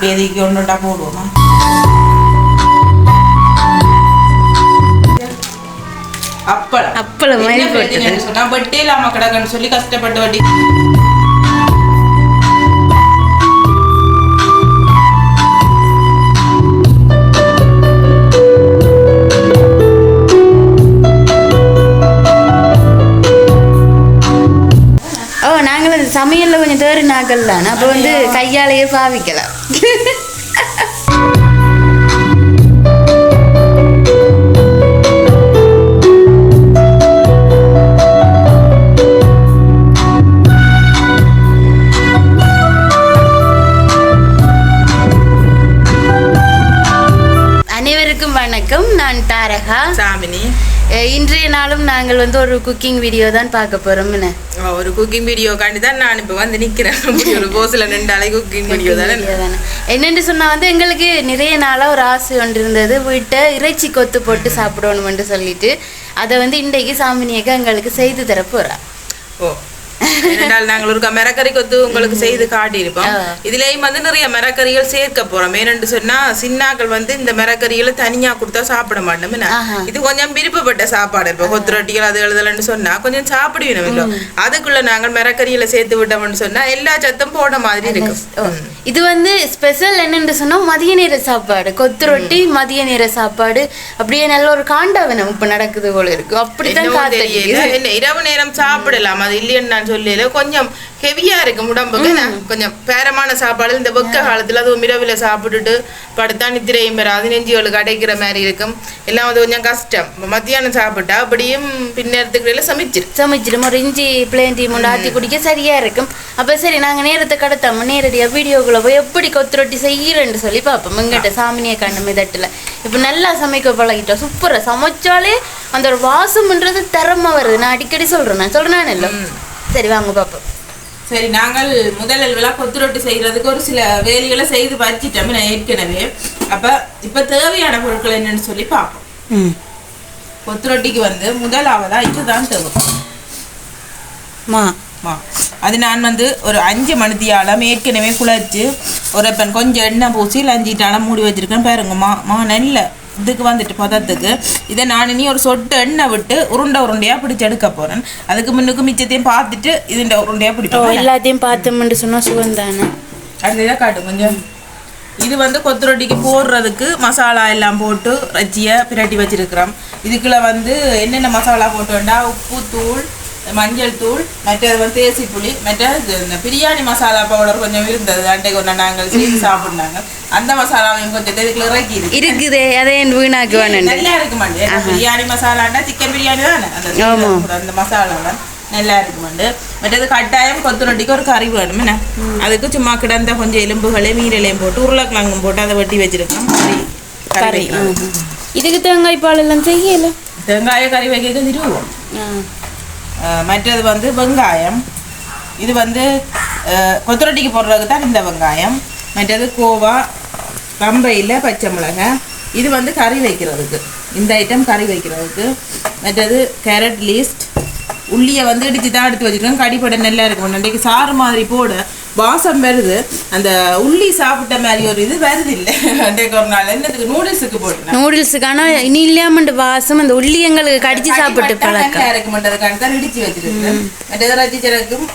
அப்படியே இதுக்கு ஒன்றுண்டா போடுவோமா அப்பளம் அப்பளம் மாதிரி சொன்னா வட்டி இல்லாம கிடக்குன்னு சொல்லி கஷ்டப்பட்டு வட்டி ஓ நாங்களும் இந்த சமையல்ல கொஞ்சம் தேறி நாங்கள் தானே அப்போ வந்து கையாலேயே பாவிக்கலாம் again. நாங்கள் வந்து ஒரு குக்கிங் வீடியோ தான் பார்க்க போறோம் என்ன? ஒரு குக்கிங் வீடியோ காண்டி தான் நான் இப்போ வந்து அப்படி ஒரு போஸ்ல நின்றாலே குக்கிங் வீடியோ தானே. என்னென்னு சொன்னா வந்து எங்களுக்கு நிறைய நாளா ஒரு ஆசை ஒன்று இருந்தது. வீட்டை இறைச்சி கொத்து போட்டு சாப்பிடணும்னு சொல்லிட்டு. அதை வந்து இன்றைக்கு சாமினியக்க எங்களுக்கு செய்து தர போறா. ஓ ஏனென்றால் நாங்கள் ஒரு மிரக்கறி கொத்து உங்களுக்கு செய்து காட்டியிருப்போம். இதுலயும் வந்து நிறைய மிரக்கறிகள் சேர்க்க போறோம். ஏனென்று சொன்னா சின்னாக்கள் வந்து இந்த மிரக்கறிகளை தனியா கொடுத்தா சாப்பிட மாட்டோம். இது கொஞ்சம் விருப்பப்பட்ட சாப்பாடு. இப்போ கொத்து ரொட்டிகள் அது எழுதலன்னு சொன்னா கொஞ்சம் சாப்பிடுவீங்க இல்லை அதுக்குள்ள நாங்கள் மிரக்கறிகளை சேர்த்து விட்டோம்னு சொன்னா எல்லா சத்தும் போட மாதிரி இருக்கும். இது வந்து ஸ்பெஷல் என்னன்னு சொன்னா மதிய நேர சாப்பாடு. கொத்து ரொட்டி மதிய நேர சாப்பாடு. அப்படியே நல்ல ஒரு காண்டாவனம் இப்ப நடக்குது போல இருக்கு. அப்படித்தான் இரவு நேரம் சாப்பிடலாம். அது இல்லைன்னு நான் சொல்லல கொஞ்சம் ஹெவியா இருக்கும் உடம்புக்கு? கொஞ்சம் பேரமான சாப்பாடு இந்த வெக்க காலத்துல அதுவும் இரவுல சாப்பிட்டுட்டு படுத்தா நித்திரையும் வராது நெஞ்சுகளுக்கு அடைக்கிற மாதிரி இருக்கும். எல்லாம் அது கொஞ்சம் கஷ்டம். மத்தியானம் சாப்பிட்டா அப்படியும் பின்னேரத்துக்கு சமைச்சிரு சமைச்சிடும் ஒரு இஞ்சி பிளேன் டீ முண்டை குடிக்க சரியா இருக்கும். அப்ப சரி நாங்க நேரத்தை கடத்தாம நேரடியா வீடியோக்குள்ள போய் எப்படி கொத்து ரொட்டி செய்யறேன்னு சொல்லி பார்ப்போம் எங்கிட்ட சாமினிய கண்ணு மிதட்டுல. இப்போ நல்லா சமைக்க பழகிட்டோம் சூப்பரா சமைச்சாலே அந்த ஒரு வாசம்ன்றது தரமா வருது. நான் அடிக்கடி சொல்றேன். நான் சொல்றேன் இல்லை. சரி வாங்க பார்ப்போம் சரி நாங்கள் முதல் விழா கொத்து ரொட்டி செய்யறதுக்கு ஒரு சில வேலைகளை செய்து வச்சிட்டோம் நான் ஏற்கனவே. அப்ப இப்ப தேவையான பொருட்கள் என்னன்னு சொல்லி பார்ப்போம் ம். கொத்து ரொட்டிக்கு வந்து முதலாவதா இதுதான் தேவை. மா. மா. அது நான் வந்து ஒரு அஞ்சு மணித்தியாலம் ஏற்கனவே குழச்சி ஒரு பெண் கொஞ்சம் எண்ணெய் பூசி லஞ்சிட்டாலும் மூடி வச்சிருக்கேன் பாருங்க மா. மா நல்ல. இதுக்கு வந்துட்டு பதத்துக்கு இதை நான் இனி ஒரு சொட்டு எண்ணெய் விட்டு உருண்டை உருண்டையாக பிடிச்சு எடுக்க போகிறேன் அதுக்கு முன்னுக்கு மிச்சத்தையும் பார்த்துட்டு இதுண்ட உருண்டையாக பிடிப்போம். எல்லாத்தையும் பார்த்தோம்னு சொன்னா சுகம் தானே அந்த இதை காட்டு கொஞ்சம். இது வந்து கொத்து ரொட்டிக்கு போடுறதுக்கு மசாலா எல்லாம் போட்டு ரச்சியை பிரட்டி வச்சிருக்கிறோம். இதுக்குள்ள வந்து என்னென்ன மசாலா போட்டு வேண்டா உப்பு தூள் மஞ்சள் தூள் மற்றது வந்து தேசி புளி மற்ற பிரியாணி மசாலா பவுடர் கொஞ்சம் இருந்தது. அன்றைக்கு ஒன்று நாங்கள் செய்து சாப்பிட்னாங்க. அந்த மசாலாவையும் கொஞ்சம் இதுக்குள்ள இறக்கி இருக்கு இருக்குதே அதே வீணாக்கு வேணும் நல்லா இருக்கு மாட்டேன் பிரியாணி மசாலாண்டா சிக்கன் பிரியாணி தானே? அந்த. அந்த மசாலா நல்லா இருக்குமாண்டு மற்றது கட்டாயம் கொத்து ரொட்டிக்கு ஒரு கறி வேணும். என்ன? அதுக்கு சும்மா கிடந்த கொஞ்சம் எலும்புகளையும் மீரலையும் போட்டு உருளைக்கிழங்கும் போட்டு அதை வெட்டி வச்சிருக்கோம். கறி. இதுக்கு தேங்காய் பால் எல்லாம் செய்யல? வெங்காய கறி வைக்க திருவோம். மற்றது வந்து வெங்காயம். இது வந்து கொத்துரொட்டிக்கு போடுறதுக்கு தான் இந்த வெங்காயம். மற்றது கோவா பம்பையில் பச்சை மிளகாய் இது வந்து கறி வைக்கிறதுக்கு. இந்த ஐட்டம் கறி வைக்கிறதுக்கு. மற்றது கேரட் லீஸ்ட் உள்ளியை வந்து இடிச்சு தான் எடுத்து வச்சுருக்கோம் கடிப்படை நல்லா இருக்கும். அன்றைக்கு சாறு மாதிரி போட. வாசம் வருது. அந்த உள்ளி சாப்பிட்ட மாதிரி ஒரு இது வருது இல்லை அன்றைக்கு ஒரு நாள் என்னதுக்கு? நூடுல்ஸுக்கு போட்டேன் நூடுல்ஸுக்கான இனி இல்லாமண்டு வாசம் அந்த உள்ளி எங்களுக்கு கடிச்சு சாப்பிட்டு பழக்கம். இருக்க மாட்டதுக்கான தான் இடிச்சு வச்சிருக்கேன் மற்றது ரச்சி சிறக்கும்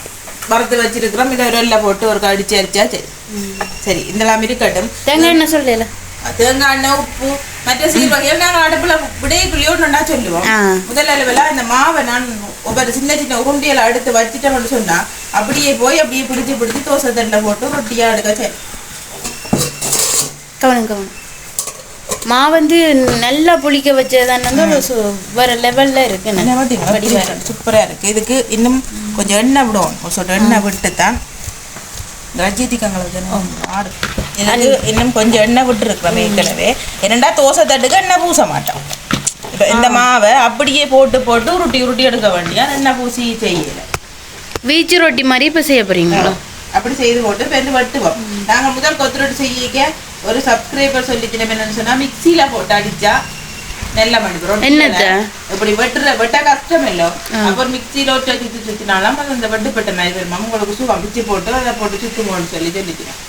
வறுத்து வச்சிருக்கிறோம். இதை ஒரு போட்டு ஒரு கடிச்சு அரிச்சா சரி. சரி இதெல்லாம் இருக்கட்டும். தேங்காய் என்ன சொல்லல தேங்காய் எண்ணெய் உப்பு மற்ற சீர்வகைகள் நாங்கள் அடுப்புல விடையக்குள்ளேயோ ஒன்றா சொல்லுவோம். முதல் அளவில் இந்த மாவை நான் ஒவ்வொரு சின்ன சின்ன உருண்டையில அடுத்து வச்சுட்டோம்னு சொன்னா அப்படியே போய் அப்படியே பிடிச்சு பிடிச்சு தோசை தட்டில் போட்டு ரொட்டியா எடுக்க சரி கவனம் கவனம் மா வந்து நல்லா புளிக்க வச்சதான் வந்து ஒரு வேற லெவல்ல இருக்கு என்ன பார்த்தீங்களா சூப்பராக இருக்குது இதுக்கு இன்னும் கொஞ்சம் எண்ணெய் விடுவோம் ஒரு சொட்டு எண்ணெய் விட்டு தான் இதுக்கு இன்னும் கொஞ்சம் எண்ணெய் விட்டுருக்குறோம் ஏற்கனவே. என்னடா தோசை தட்டுக்கு எண்ணெய் பூச மாட்டோம். இப்போ இந்த மாவை அப்படியே போட்டு போட்டு உருட்டி உருட்டி எடுக்க வேண்டியா எண்ணெய் பூசி செய்யலை. வீச்சு ரொட்டி மாதிரி இப்ப செய்ய போறீங்களா? அப்படி செய்து போட்டு பெண்ணு வெட்டுவோம். நாங்க முதல் கொத்து ரொட்டி செய்யிக்க ஒரு சப்ஸ்கிரைபர் சொல்லிச்சு என்னன்னு சொன்னா மிக்சியில போட்டு அடிச்சா நல்ல மணி என்னத்த? இப்படி வெட்டுற வெட்ட கஷ்டம் இல்ல அப்புறம் மிக்சியில ஒட்ட சுத்தி சுத்தினாலும் அது அந்த வெட்டுப்பட்ட மாதிரி வருமா உங்களுக்கு சுகம் பிச்சு போட்டு அதை போட்டு சுத்துங்கன்னு சொல்லி சொல்லிக்கிறேன்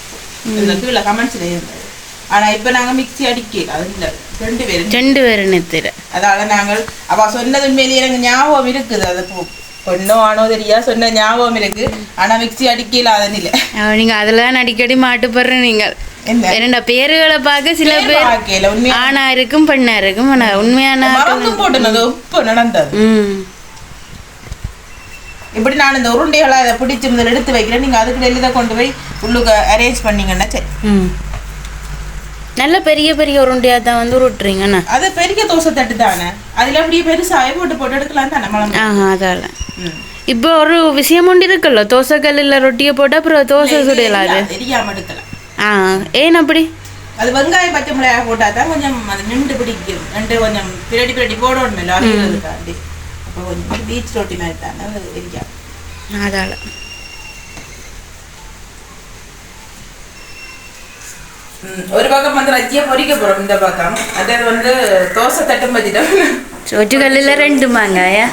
இந்த கீழே கமெண்ட்ஸ்ல இருந்தது ஆனா இப்ப நாங்க மிக்ஸி அடிக்கல அது இல்ல ரெண்டு பேரும் ரெண்டு பேரும் நிறுத்துற அதால நாங்கள் அவ சொன்னது உண்மையிலேயே எனக்கு ஞாபகம் இருக்குது அது பொண்ணோ ஆனோ தெரியா சொன்ன ஞாபகம் இருக்கு ஆனா மிக்ஸி அடிக்கல அதன் இல்ல நீங்க அதெல்லாம் அடிக்கடி மாட்டுப்படுற நீங்கள் என்ன? இரண்ட பேருகளை பார்க்க சில பேர் ஆணா இருக்கும் பெண்ணா இருக்கும் ஆனா உண்மையான இப்படி நான் இந்த உருண்டைகளை அதை பிடிச்சி முதல்ல எடுத்து வைக்கிறேன். நீங்க அதுக்கு வெளியில கொண்டு போய் உள்ளுக்கு அரேஞ்ச் பண்ணீங்கன்னா சரி. நல்ல பெரிய பெரிய உருண்டையா தான் வந்து உருட்டுறீங்கண்ணா அது பெரிய தோசை தட்டு தானே? அதுல அப்படியே பெருசாவே போட்டு போட்டு எடுக்கலாம் தானே மலம் ஆஹா அதால. இப்போ ஒரு விஷயம் ஒன்று இருக்குல்ல தோசை கல்லில் ரொட்டியை போட்டு அப்புறம் தோசை சுடையலாம் அது தெரியாம எடுக்கலாம். ஆ ஏன் அப்படி? அது வெங்காயம் பச்சை மிளகாய் போட்டா தான் கொஞ்சம் அது நின்று பிடிக்கும். நின்று கொஞ்சம் பிரடி பிரடி போடணும் இல்லை அவிகிறதுக்காண்டி அப்போ கொஞ்சம் பீச் ரொட்டி மாதிரி தானே எரியா அதால. ஒரு பக்கம் வந்து ரஜ்ஜியை பொரிக்க போறோம் இந்த பக்கம். அது வந்து தோசை தட்டும் பற்றிட்டோம் சொட்டு கல்லில் ரெண்டு மாங்காயா?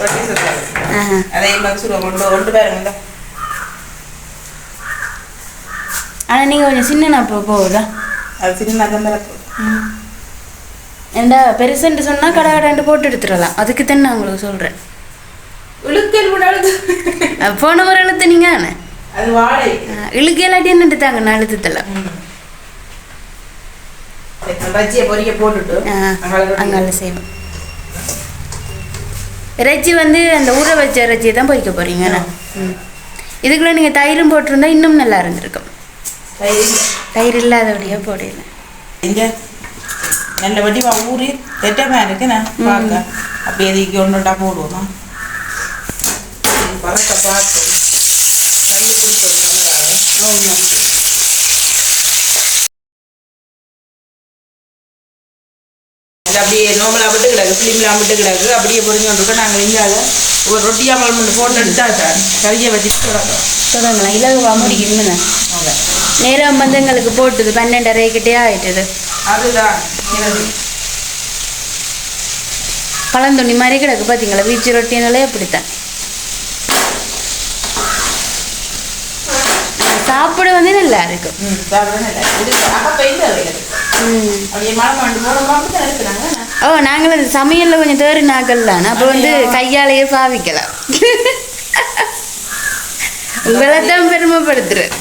ரொட்டி சுடுறது. ஆஹா. அதே மாதிரி சுடுவோம் கொண்டு கொண்டு பாருங்க ஆனால் நீங்கள் கொஞ்சம் சின்ன இப்போ போகுதா? அது சின்ன ஏண்டா பெருசுன்ட்டு சொன்னால் கடை கடாண்டு போட்டு எடுத்துடலாம். அதுக்கு தான் நான் உங்களுக்கு சொல்கிறேன் போன முறை இழுத்துனீங்க அது வாழை. இழுக்க இல்லாட்டி என்னட்டு தாங்க நான் இழுத்துத்தல அங்கால செய்வோம் இறைச்சி வந்து அந்த ஊற வச்ச இறைச்சியை தான் பொரிக்க போறீங்கண்ணா ம். இதுக்குள்ள நீங்கள் தயிரும் போட்டிருந்தா இன்னும் நல்லா இருந்திருக்கும். தயிர். இல்ல. தயிர் இல்லாதபடியாக போடல. இங்க நல்ல வடிவா ஊறி திட்டமா இருக்கு நான் பார்க்க அப்படியே இதுக்கு ஒன்றுண்டா போடுவோமா? பழக்க பார்த்து தயிர் குடிக்கிறது இது அப்படியே நோமலா விட்டு கிடக்கு ஃபிலிம்லாம் விட்டு கிடக்கு. அப்படியே பொறிஞ்சு கொண்டிருக்கோம் நாங்கள் இங்கால ஒரு ரொட்டியா மழை போட்டு எடுத்தா சார் கறியை வச்சுட்டு தொடங்கும் சொல்லுங்களா இலகுவா முடிக்கணும்னு. நேரம் வந்து எங்களுக்கு போட்டுது பன்னெண்டரை கிட்டே ஆயிட்டுது. பழந்தொண்ணி மாதிரி கிடக்கு பார்த்தீங்களா வீச்சு ரொட்டினாலே அப்படித்தான். சாப்பிட வந்து நல்லா இருக்கும் ஓ நாங்களும் இந்த சமையல்ல கொஞ்சம் தேறி நாக்கள்லாம் அப்போ வந்து கையாலேயே பாவிக்கலாம் உங்களை தான் பெருமைப்படுத்துறேன்.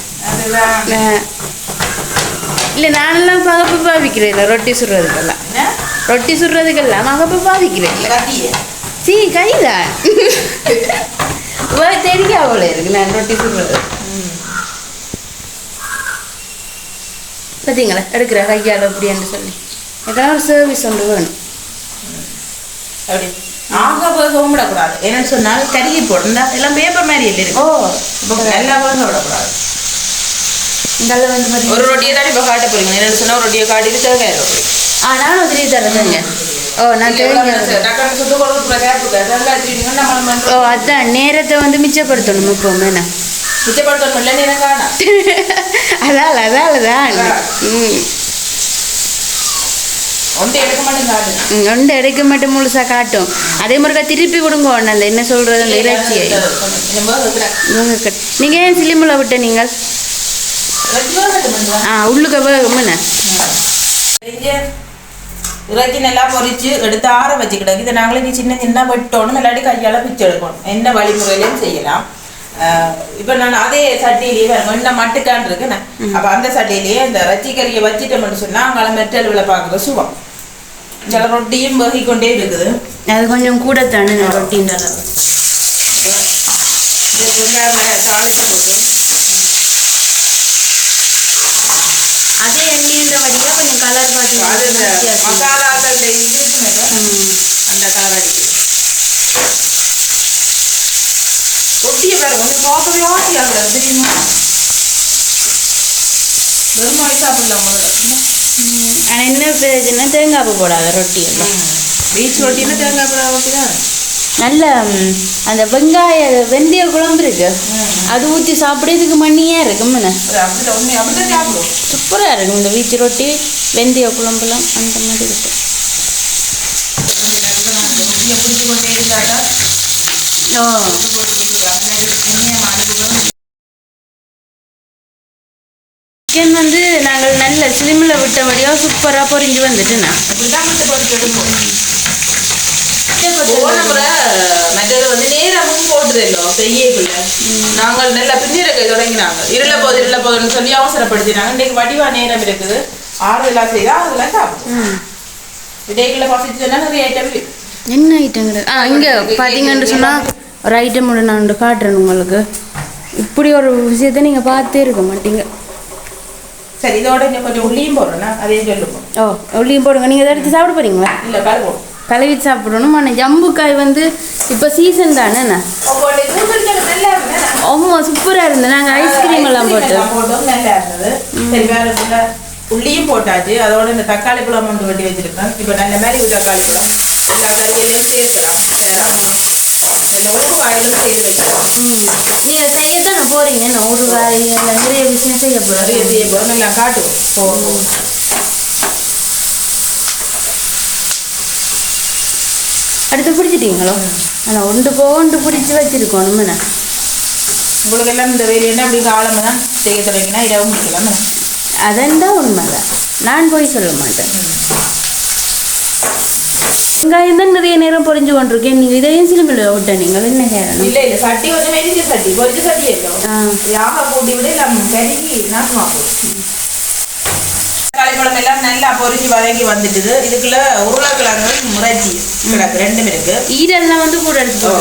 இல்ல நானெல்லாம் பகப்பு பாவிக்கிறேன். இல்லை ரொட்டி சுடுறதுக்கெல்லாம். ரொட்டி சுடுறதுக்கெல்லாம் மகப்பு பாவிக்கிறேன். சீ கைதான் தெரியா போல இருக்கு நான் ரொட்டி சுடுறது. பார்த்தீங்களா எடுக்கிற கையால் அப்படின்னு சொல்லி. ஏதாவது ஒரு சர்வீஸ் ஒன்று வேணும். அப்படி. ஆக வேகவும் விடக்கூடாது என்னன்னு சொன்னால் கருகி போடும். எல்லாம் பேப்பர் மாதிரி இல்லை ஓ. இப்போ நல்லா வேக விடக்கூடாது. வந்து ஒரு ரொட்டியை தான் இப்போ காட்ட போறீங்க என்னன்னு சொன்னால் ஒரு ரொட்டியை காட்டிட்டு தேங்காய் ரொட்டி ஆ நானும் திரி தரதுங்க ஓ நான் தேங்காய் ஓ அதான் நேரத்தை வந்து மிச்சப்படுத்தணும் எப்போவுமே நான் மிச்சப்படுத்தணும் இல்லை நேரம் காணா அதால அதால தான் ம் ஒன்றை எடுக்க மட்டும் முழுசா காட்டும் அதே மாதிரி திருப்பி விடுங்க ஒன்று அந்த என்ன சொல்றது அந்த இறைச்சியை நீங்கள் ஏன் சிலிமில் விட்ட நீங்கள் ஆ உள்ளுக்க வேகும்னு. இறைச்சி நல்லா பொரிச்சு எடுத்து ஆற வச்சுக்கிட்டோம் இதை நாங்களே நீ சின்ன சின்ன வெட்டணும். இல்லாட்டி கையால் பிச்சு எடுக்கணும். என்ன வழிமுறையிலையும் செய்யலாம். இப்போ நான் அதே சட்டியிலேயே வேறு எண்ணெய் மட்டுக்கான் இருக்குண்ணே அப்போ அந்த சட்டியிலேயே இந்த இறைச்சி கறியை வச்சுட்டோம்னு சொன்னால் அங்கே மெட்டல் விலை பார்க்குற சுவம் சில ரொட்டியும் வேகி கொண்டே இருக்குது. அது கொஞ்சம் கூட தானே ரொட்டின்ற அளவு வெங்காயம் மிளகாய் கொஞ்சம் கலர் அது இந்த பார்த்தீங்கன்னா மசாலாக்கள் இருக்குமே அந்த கலர் அடிக்குது ரொட்டியை பாருங்க வந்து பார்க்கவே ஆசையாக தெரியுமா? பெருமாள் சாப்பிடலாம் என்ன பிரயோஜனம்? தேங்காய் போடாத ரொட்டி பீச் ரொட்டின்னா தேங்காய் பழம் ரொட்டி தான் நல்ல அந்த வெங்காய வெந்தய குழம்பு இருக்கு. அது ஊற்றி சாப்பிட்றதுக்கு மண்ணியாக சாப்பிடுவோம். சூப்பராக இருக்கும் இந்த வீச்சு ரொட்டி வெந்தய குழம்புலாம் அந்த மாதிரி இருக்கும். சிக்கன் வந்து நாங்கள் நல்ல ஸ்லிம்மில் விட்டபடியாக சூப்பராக பொரிஞ்சு வந்துட்டுண்ணா மற்றது வந்து நேரமும் போட்டுதல்லோ. செய்யக்குள்ள நாங்கள் நல்ல பின்னிறக்க தொடங்கினாங்க. இருள போது இருள போதுன்னு சொல்லி அவசரப்படுத்தினாங்க. இன்னைக்கு வடிவா நேரம் இருக்குது. ஆறுதலா செய்தா ஆறுதலா சாப்பிடும். விடைக்குள்ள பசிச்சுன்னா நிறைய ஐட்டம் என்ன ஐட்டங்கிறது ஆ இங்கே பார்த்தீங்கன்னு சொன்னால் ஒரு ஐட்டம் ஒன்று நான் ஒன்று காட்டுறேன் உங்களுக்கு. இப்படி ஒரு விஷயத்தை நீங்கள் பார்த்தே இருக்க மாட்டீங்க. சரி இதோட கொஞ்சம் உள்ளியும் போடுறேன்னா அதையும் சொல்லுவோம். ஓ உள்ளியும் போடுங்க. நீங்கள் இதை எடுத்து சாப்பிட போறீங்களா? இல்ல கருவோம் கழுவி சாப்பிடணும். ஆனால் ஜம்புக்காய் வந்து இப்போ சீசன் தானே ஆமா சூப்பராக இருந்தது. நாங்கள் ஐஸ்கிரீம் எல்லாம் போட்டு போட்டோம். நல்லா இருந்தது. சரி வேற உள்ளியும் போட்டாச்சு. அதோட இந்த தக்காளி பழம் ஒன்று வெட்டி வச்சிருக்கேன். இப்போ நல்ல மாதிரி தக்காளி பழம். எல்லா கறிகளையும் சேர்க்கலாம். நீங்கள் செய்யத்தானே போகிறீங்க என்ன ஒரு காய்கள் நிறைய விஷயம் செய்ய போகிறீங்க செய்ய போகிறோம் நல்லா காட்டுவோம். அடுத்து பிடிச்சிட்டீங்களோ? ஆனால் ஒன்று ஒன்று பிடிச்சி வச்சிருக்கோம் நம்ம உங்களுக்கு எல்லாம் இந்த வேலையை அப்படி காலமாக தான் செய்ய தொடங்கினா இடவும் முடிக்கலாம் அதான் உண்மைதான் நான் போய் சொல்ல மாட்டேன் வெங்காயம் தான் நிறைய நேரம் பொரிஞ்சு கொண்டிருக்கேன் நீங்கள் இதையும் சிலுமில் விட்ட நீங்கள் என்ன கேட்கணும் இல்லை இல்லை சட்டி வந்து மெரிஞ்ச சட்டி பொரிச்ச சட்டி. இருக்கும் யாக கூட்டி விட நம்ம கருகி நாசமா போகும் தக்காளி பழம் எல்லாம் நல்லா பொரிச்சு வதங்கி வந்துட்டுது. இதுக்குள்ள உருளைக்கிழங்கு முறைச்சி கிடக்கு. ரெண்டும் இருக்கு. ஈரெல்லாம் வந்து கூட எடுத்து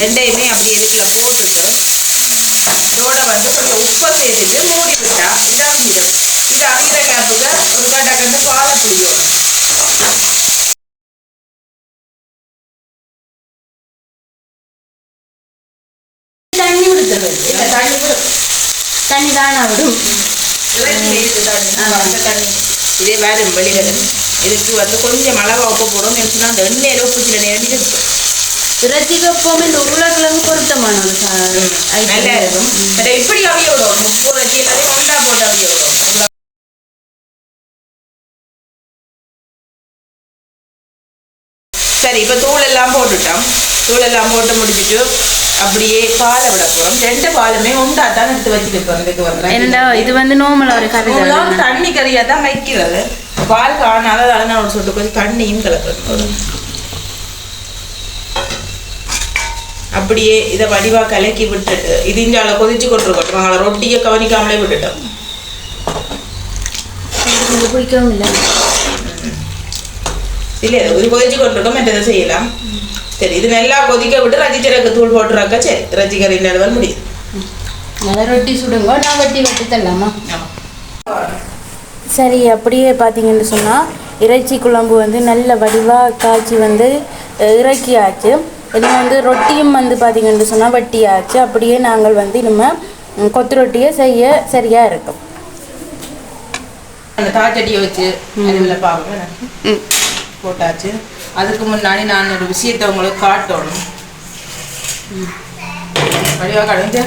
ரெண்டையுமே அப்படி இதுக்குள்ள போட்டுட்டு இதோட வந்து கொஞ்சம் உப்பை சேர்த்துட்டு மூடி விட்டா இது அவிஞ்சிடும் இது அவிகிற கேப்புக்கு ஒரு கட்டக்கண்டு பாலை பிடிக்கும் தண்ணி விடுத்துருவேன் இந்த தண்ணி தண்ணி தானா விடும் இதே வேறு வெளியில் இதுக்கு வந்து கொஞ்சம் மிளகா உப்பு போடும் நினச்சுன்னா அந்த எண்ணெயில் உப்பு சில நேரம் இருக்கும் இறைச்சிக்கு எப்போவுமே இந்த உருளைக்கிழங்கு பொருத்தமான ஒரு நல்லா இருக்கும் பட் இப்படி அவிய விடும் உப்பு வச்சு எல்லாத்தையும் ஒன்றா போட்டு அவிய விடும் சரி இப்போ தூள் எல்லாம் போட்டுட்டோம். தூள் எல்லாம் போட்டு முடிச்சிட்டு அப்படியே பாலை விட போகிறோம் ரெண்டு பாலுமே உண்டா? தான் எடுத்து வச்சுருக்கோம் இதுக்கு வந்து என்னடா இது வந்து நார்மலாக ஒரு கறி. தண்ணி கறியாக தான் வைக்கிறது. பால் காணாத அதனால ஒரு சொட்டு கொஞ்சம் தண்ணியும் கலக்கணும். அப்படியே இதை வடிவா கலக்கி விட்டுட்டு இது இஞ்சால கொதிச்சு கொண்டிருக்கட்டும் அவங்கள ரொட்டியை கவனிக்காமலே விட்டுட்டோம். பிடிக்கவும் இல்லை. இல்லை இது கொதிச்சு கொண்டிருக்கோம் மற்றதை செய்யலாம். சரி இது நல்லா கொதிக்க விட்டு ரஜிச்சரக்கு தூள் போட்டுறாக்கா? சரி ரஜிக்கறி நிலவல் முடியுது நல்லா ரொட்டி சுடுங்க நான் வெட்டி வெட்டி தரலாமா? சரி அப்படியே பார்த்தீங்கன்னு சொன்னால் இறைச்சி குழம்பு வந்து நல்ல வடிவாக காய்ச்சி வந்து அஹ், இறக்கியாச்சு. இனிமே வந்து ரொட்டியும் வந்து பார்த்தீங்கன்னு சொன்னால் வெட்டியாச்சு. அப்படியே நாங்கள் வந்து இனிமேல் ம், கொத்து ரொட்டியை செய்ய சரியாக இருக்கும். அந்த தாச்சட்டியை வச்சு அதில் பார்ப்போம் போட்டாச்சு. அதுக்கு முன்னாடி நான் ஒரு விஷயத்தை உங்களுக்கு காட்டணும். வடிவா கடைஞ்ச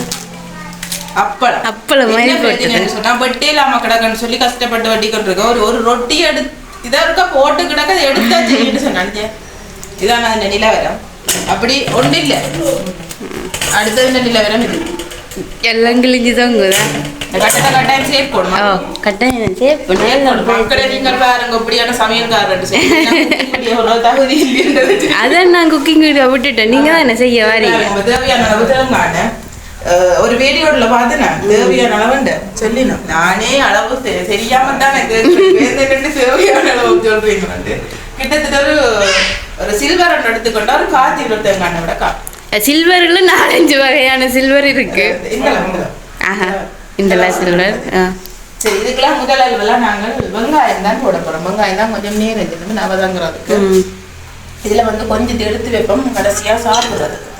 அப்பளம். அப்பளம் மாதிரி என்ன பிரச்சனைன்னு சொன்னா வெட்டி கிடக்குன்னு சொல்லி கஷ்டப்பட்டு வெட்டி கொண்டிருக்க ஒரு ஒரு ரொட்டி எடு இதா இருக்கா போட்டு கிடக்க அதை எடுத்தா செய்யிட்டு சொன்னாங்க. இதான் அந்த நிலவரம். அப்படி ஒன்றும் இல்லை. அடுத்தது இந்த நிலவரம் இது. எல்லாம் கிழிஞ்சு தொங்குதா இந்த கட்டத்தை கட்டாயம் சேவ் இல்லைன்றது அதான் நான் குக்கிங் வீடியோ விட்டுட்டேன். நீங்கள் தான் என்ன செய்ய வரீங்க? ஒரு வீடியோல பார்த்து நான் தேவையான அளவுண்டு. சொல்லினோம் நானே அளவு தெரியாம தான் தேவையான அளவு சொல்றீங்க கிட்டத்தட்ட ஒரு ஒரு சில்வர் எடுத்துக்கொண்டா ஒரு காத்தி விட சில்வர்ல நாலஞ்சு வகையான சில்வர் இருக்கு. ஆஹா இந்த சில்வர். சரி இதுக்கெல்லாம் முதல் அளவுலாம் நாங்கள் வெங்காயம் தான் போட போறோம். வெங்காயம் தான் கொஞ்சம் நேரம் இருந்து நவதங்கிறதுக்கு. இதுல வந்து கொஞ்சம் எடுத்து வைப்போம் கடைசியா சாப்பிடுறதுக்கு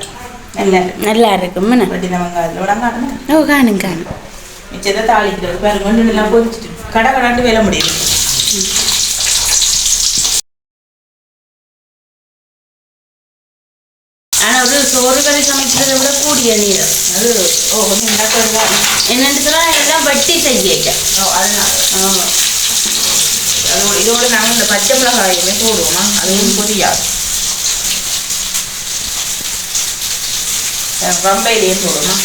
நல்லா நல்லா இருக்கும்? வெட்டின வெங்காயத்தில் விடங்காணும் ஓ காணும் காணும். மிச்சத்தை தாளிக்கிறது பாருங்க ஒன்று எல்லாம் கொதிச்சுட்டு கடை கடாண்டு வேலை முடியுது. ஆனா ஒரு சோறு கறி சமைக்கிறதை விட கூடிய நீரம் அது ஓ கொஞ்சம் நடக்கிறதா என்னன்னு எல்லாம் வட்டி செய்ய ஓ அதனால. அதோட இதோட நாங்கள் இந்த பச்சை மிளகாயுமே போடுவோமா? அதுவும் பொரியாது அஹ் வம்பையிலையும் போடுவோமா?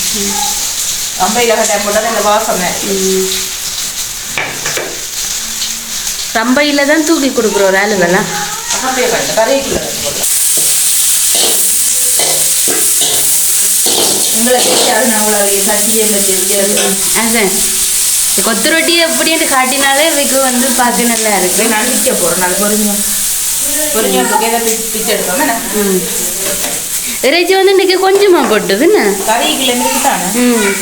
வம்பையில் கட்டாயம் போட்டால் இந்த இருக்கு. ரம்பையில தான் தூக்கி கொடுக்குற ஒரு ஆளுவெல்லாம் அப்படியே கட்டு கறிக்குள்ள கட்டு அதான். கொத்து ரொட்டி எப்படின்னு காட்டினாலே இவைக்கு வந்து பார்க்க நல்லா இருக்கு. நான் போகிறேன் பிச்சு எடுப்போம் என்ன? ம். இறைச்சி வந்து இன்னைக்கு கொஞ்சமா போட்டுதுன்னு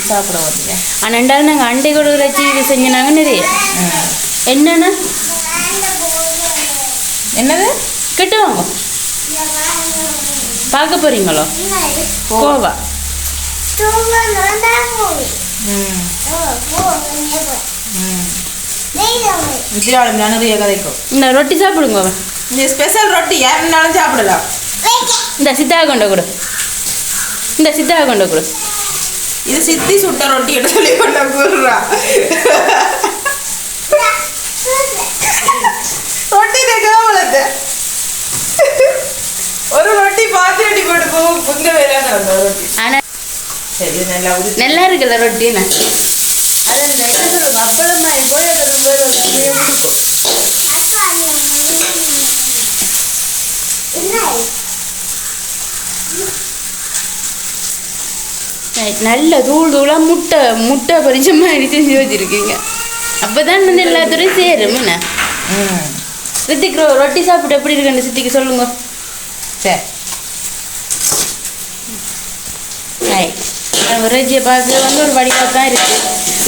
சாப்பிட வந்தீங்க ஆனால் நாங்கள் அண்டை கூட இறைச்சி இது செஞ்சினாங்க நிறைய. என்னென்ன? என்னது? கிட்ட வாங்க பார்க்க போறீங்களோ? கோவா. விஜயாலும் நிறைய கதைக்கும் இந்த ரொட்டி சாப்பிடுங்க இந்த ஸ்பெஷல் ரொட்டி யாருனாலும் சாப்பிடலாம். இந்த சித்தா கொண்ட கொடு. இந்த சித்தா கொண்ட கொடு. இது சித்தி சுட்ட ரொட்டி எடுத்து சொல்லி கொண்ட கூறுறா. ரொட்டி கேவலத்தை ஒரு ரொட்டி பாத்து ரொட்டி போட்டு போகும் புங்க வேலை அந்த ரொட்டி. சரி நல்லா நல்லா இருக்குல்ல ரொட்டி என்ன Right, நல்ல தூள் தூளாக முட்டை முட்டை பொரிச்ச மாதிரி செஞ்சு வச்சிருக்கீங்க. அப்பதான் வந்து எல்லாத்தோடையும் சேரும் என்ன? ரித்திக் ரொட்டி சாப்பிட்டு எப்படி இருக்குன்னு சித்திக்கு சொல்லுங்க. சரி விரஜியை பார்க்க வந்து ஒரு வடிவாக தான் இருக்கு.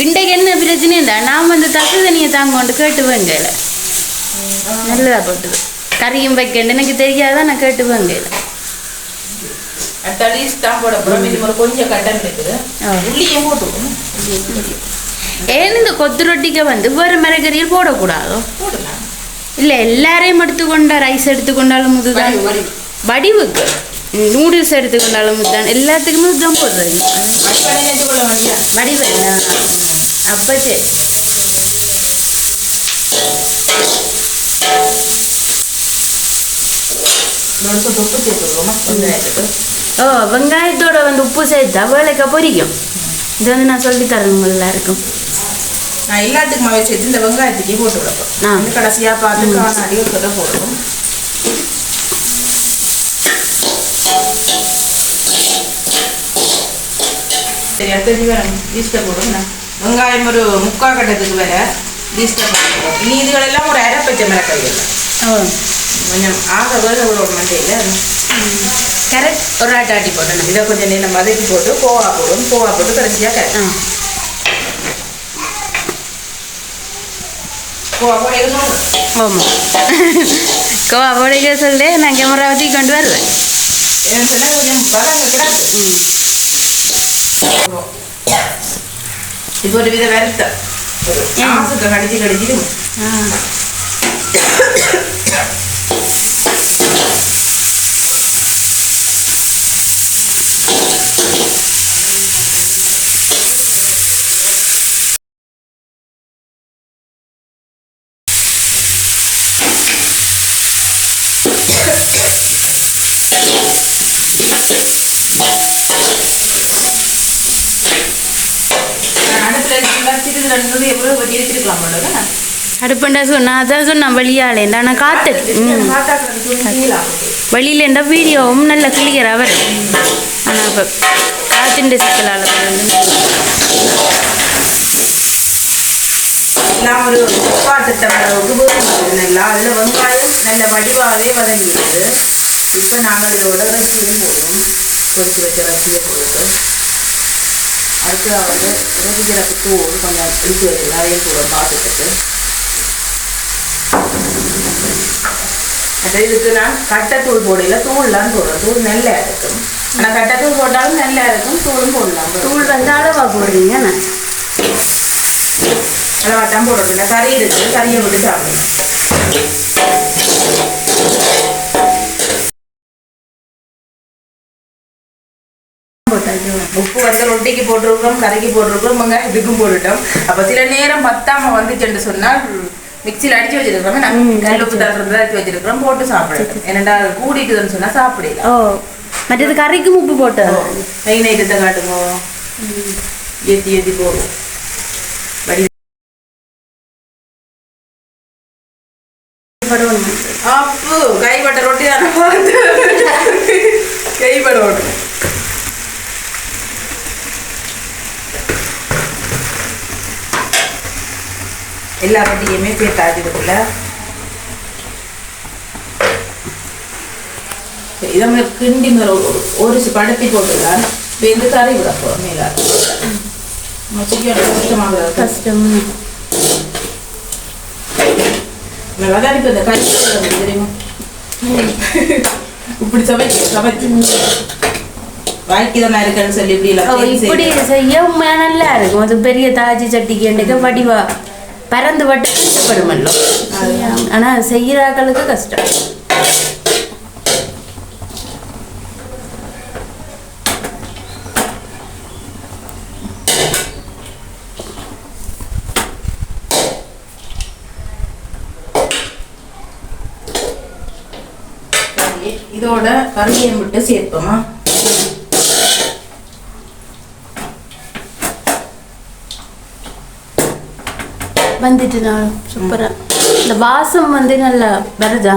இன்றைக்கு என்ன பிரச்சனை இல்லை. நான் வந்து தக்கு தண்ணியை தாங்கொண்டு கேட்டு வேங்கையில் நல்லதா போட்டுது கறியும் வைக்கண்டு. எனக்கு தெரியாதான் நான் கேட்டு வேங்கையில் அடுத்த லீஸ்ட் தான் போட போகிறோம் இது ஒரு கொஞ்சம் கட்டன் இருக்குது. ஆ. உள்ளியும் போட்டுக்கணும் ஏன் இந்த கொத்து ரொட்டிக்கு வந்து வேறு மிளகறியில் போடக்கூடாதோ? இல்லை எல்லாரையும் எடுத்துக்கொண்டா ரைஸ் எடுத்துக்கொண்டாலும் வடிவு. வடிவுக்கு. நூடுல்ஸ் எடுத்துக்கொண்டாலும் இதுதான். எல்லாத்துக்குமே இதுதான் போடுறீங்க வடிவடை எடுத்துக்கொள்ள வேண்டியதான் வடிவா அப்போ சரி இதோட தொப்பு சேர்த்துக்கிறோமா கொஞ்ச நேரத்துக்கு ஓ வெங்காயத்தோட வந்து உப்பு சேர்த்தா வேலைக்கா பொரிக்கும். இது வந்து நான் சொல்லி தரேன் எல்லாருக்கும். நான் எல்லாத்துக்கும் சேர்த்து இந்த வெங்காயத்துக்கே போட்டு. விடப்போம் வந்து கடைசியாக பார்த்து காணாடி ஒரு போடுவோம். சரி அடுத்தது வேற லீஸ்ட்டை போடுங்க வெங்காயம் ஒரு முக்கால் கட்டத்துக்கு வேற லீஸ்ட்டை போட்டுருவோம் இனி இதுகளெல்லாம் ஒரு அரை பச்சை மிளகாய் ஓ. கொஞ்சம் ஆக வேக விட மண்டையில். கரெக்ட் ஒரு ஆட்டி ஆட்டி போட்டேன் இதை கொஞ்சம் நேரம் வதக்கி போட்டு கோவா போடும் கோவா போட்டு கடைசியாக கரை. ஆ. கோவா போட இருக்கணும் ஆமாம் கோவா போடுக சொல்லு நான் கேமராவதி கொண்டு வருவேன். கொஞ்சம் வதங்க கிடக்கு இப்போ ஒரு வித வருத்த? ஆசுக்கு கடிச்சு கடிச்சிட்டு சிறிது ரெண்டு எவ்வளோ அடுப்பண்டா சொன்னா அதான் சொன்னேன் வெளியாலேண்டா நான் காத்து. ம் வெளியிலேண்டா வீடியோவும் நல்ல கிளியராக வரும். ஆனால் இப்போ காத்தின் எல்லாம் ஒரு போதும் நல்லா அதில் வெங்காயம் நல்ல வடிவாகவே வதங்கிடுது இப்போ நாங்கள் இதோட ரசியும் போடுவோம் கொதிச்சு வச்ச ரசியை போடுவோம் அடுத்ததாக வந்து ரசிக்கிறக்கு தூள் கொஞ்சம் இழுத்து வச்சு அதையும் போடுவோம் பார்த்துட்டு அது இதுக்கு நான் கட்டத்தூள் போடல தூள்லாம் போடுறோம் தூள் நல்லா இருக்கும். ஆனால் கட்டத்தூள் போட்டாலும் நல்லா இருக்கும் தூளும் போடலாம். தூள் வந்து அளவா போடுறீங்க நான் போடுறது இல்லை கறி இருக்குது கறியை விட்டு சாப்பிடணும் உப்பு வந்து ரொட்டிக்கு போட்டிருக்கிறோம் கறிக்கு போட்டிருக்கிறோம் வெங்காயத்துக்கும் போட்டுட்டோம். அப்போ சில நேரம் பத்தாம வந்துச்சுன்னு சொன்னால் மிக்சியில் அடிச்சு வச்சிருக்கிறோம் நான் கல் உப்பு தட்டுறது அடிச்சு வச்சிருக்கிறோம் போட்டு சாப்பிடுறோம் என்னடா கூடிட்டுதுன்னு சொன்னா சாப்பிடல ஓ மற்றது கறிக்கும் உப்பு போட்டு. மெயின் ஐட்டத்தை காட்டுங்க. ஏற்றி ஏற்றி போடுவோம் வடி அப்பு கைப்பட்ட ரொட்டி தானே பார்த்து கைப்பட ரொட்டி எல்லா ரொட்டியுமே சேர்த்தாச்சு இதுக்குள்ள இதை மாதிரி கிண்டி மேல ஒரு- படுத்தி போட்டுதான் வெந்து கறி விட போகிறோம் மேலே கஷ்டமாக கஷ்டம் அதான் இப்போ இந்த கறி தெரியுமா? இப்படி சமைச்சு சமைச்சு. வாய்க்கு தானே இருக்கேன்னு சொல்லி இப்படி இப்படி செய்ய நல்லா இருக்கும். அது பெரிய தாஜி சட்டிக்கு என்றைக்கு வடிவா. பறந்து பட்டு கஷ்டப்படுமல்லோ? ஆனா செய்யறாக்களுக்கு கஷ்டம். இதோட கருவியை விட்டு சேர்ப்போமா? வந்துட்டு நான் சூப்பரா. இந்த வாசம் வந்து நல்லா வருதா?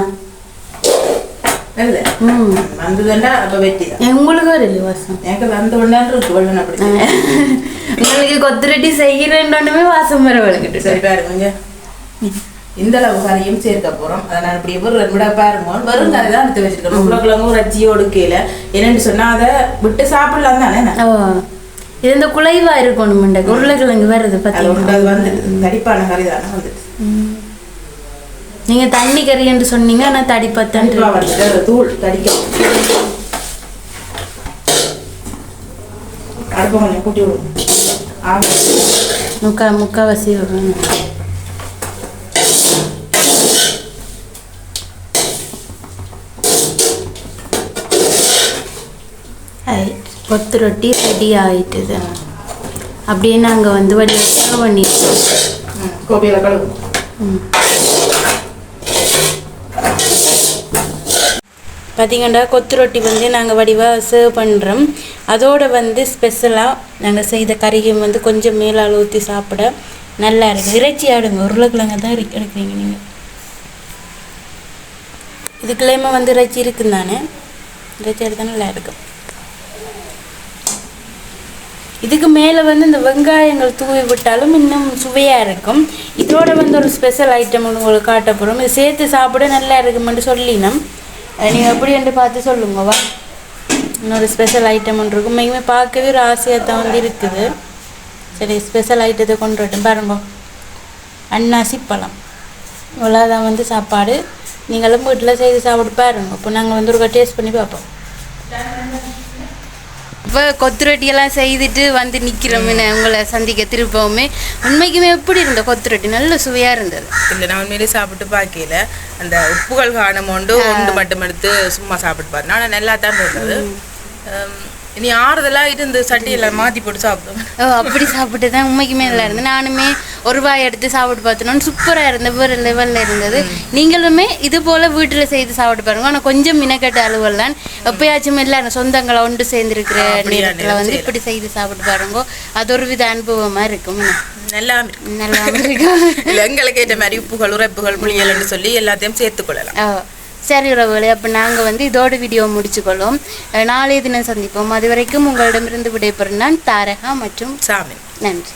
உங்களுக்கு கொத்துரட்டி செய்கிறேன்னொன்னுமே வாசம் வர வழங்கிட்டு சரி பாருங்க. இந்த அளவு கறியும் சேர்க்க போறோம். அதை நான் இப்படி ஒரு பாருங்க. வெறும் கறி தான் எடுத்து வச்சிருக்கேன். உருளைக்கிழங்கு ஒரு அச்சியோடு கீழே. என்னன்னு சொன்னா அதை விட்டு சாப்பிடலாம் தானே இது இந்த குலைவா இருக்கணும் உருளைக்கிழங்கு வருது ஒன்று அது வந்துட்டு தடிப்பான கறி தானே நீங்க தண்ணி கறி என்று சொன்னீங்க ஆனா தடி பத்தன் தடிப்பா வந்துட்டு அது தூள் தடிக்க அடுப்பை கொஞ்சம் கூட்டி விடுவோம் முக்கா முக்காவாசி கொத்து ரொட்டி ரெடி ஆயிட்டுது. அப்படியே நாங்கள் வந்து வடி சர்வ் பண்ணிட்டோம். கோபியில் கழுவு. பார்த்தீங்கன்னா கொத்து ரொட்டி வந்து நாங்கள் வடிவாக சர்வ் பண்ணுறோம் அதோட வந்து ஸ்பெஷலாக நாங்கள் செய்த கறியும் வந்து கொஞ்சம் மேலால் ஊற்றி சாப்பிட நல்லா இருக்கும் இறைச்சி ஆடுங்க உருளைக்கிழங்கு தான் எடுக்கிறீங்க நீங்கள் இதுக்குள்ளேயுமே வந்து இறைச்சி இருக்கும் தானே இறைச்சி எடுத்தால் நல்லா இருக்கும் இதுக்கு மேலே வந்து இந்த வெங்காயங்கள் தூவி விட்டாலும் இன்னும் சுவையாக இருக்கும். இதோட வந்து ஒரு ஸ்பெஷல் ஐட்டம் ஒன்று உங்களுக்கு காட்ட போகிறோம் இது சேர்த்து சாப்பிட நல்லா இருக்குமென்று சொல்லினோம். நீங்கள் எப்படி என்று பார்த்து சொல்லுங்க வா. இன்னொரு ஸ்பெஷல் ஐட்டம் ஒன்று இருக்கும். மிகமே பார்க்கவே ஒரு ஆசையாக தான் வந்து இருக்குது. சரி ஸ்பெஷல் ஐட்டத்தை கொண்டு வரட்டும். பாருங்க. அன்னாசி பழம். இவ்வளோதான் வந்து சாப்பாடு. நீங்களும் வீட்டில் செய்து சாப்பிட்டு பாருங்க. இப்போ நாங்கள் வந்து ஒரு டேஸ்ட் பண்ணி பார்ப்போம். இப்போ கொத்துரொட்டியெல்லாம் செய்துட்டு வந்து நிற்கிறோம் உங்களை சந்திக்க திருப்பவுமே உண்மைக்குமே எப்படி இருந்த கொத்துரொட்டி? நல்ல சுவையாக இருந்தது. இல்லை நான் உண்மையிலே சாப்பிட்டு பார்க்கல. அந்த உப்புகள் காணும் உண்டு ஒன்று மட்டும் எடுத்து சும்மா சாப்பிட்டு பார்த்தேன். ஆனால் நல்லா தான் இருந்தது. ஹம், இனி ஆறுதலாக இருந்து சட்டியில் மாற்றி போட்டு சாப்பிடுவேன் ஓ அப்படி சாப்பிட்டு தான் உண்மைக்குமே நல்லா இருந்தது. நானுமே ஒரு ரூபாய் எடுத்து சாப்பிட்டு பார்த்தோன்னு சூப்பராக இருந்தது வேறு லெவலில் இருந்தது. நீங்களுமே இது போல் வீட்டில் செய்து சாப்பிட்டு பாருங்க. ஆனால் கொஞ்சம் மினக்கட்ட அளவுலாம் எப்பயாச்சும் எல்லாரும் சொந்தங்களை ஒன்று சேர்ந்துருக்கிற நேரத்தில் வந்து இப்படி செய்து சாப்பிட்டு பாருங்க. அது ஒரு வித அனுபவமாக இருக்கும். நல்லா இருக்கு நல்லா இருக்கும். இல்லை எங்களுக்கு ஏற்ற மாதிரி உப்புகள் உரைப்புகள் புளியல்னு சொல்லி எல்லாத்தையும் சேர்த்துக்கொள்ளலாம் சரி உறவுகளே அப்போ நாங்கள் வந்து இதோட வீடியோ முடிச்சுக்கொள்வோம். நாளைய தினம் சந்திப்போம். அது வரைக்கும் உங்களிடமிருந்து விடைபெறும் நான் தாரகா மற்றும் சாமி. நன்றி.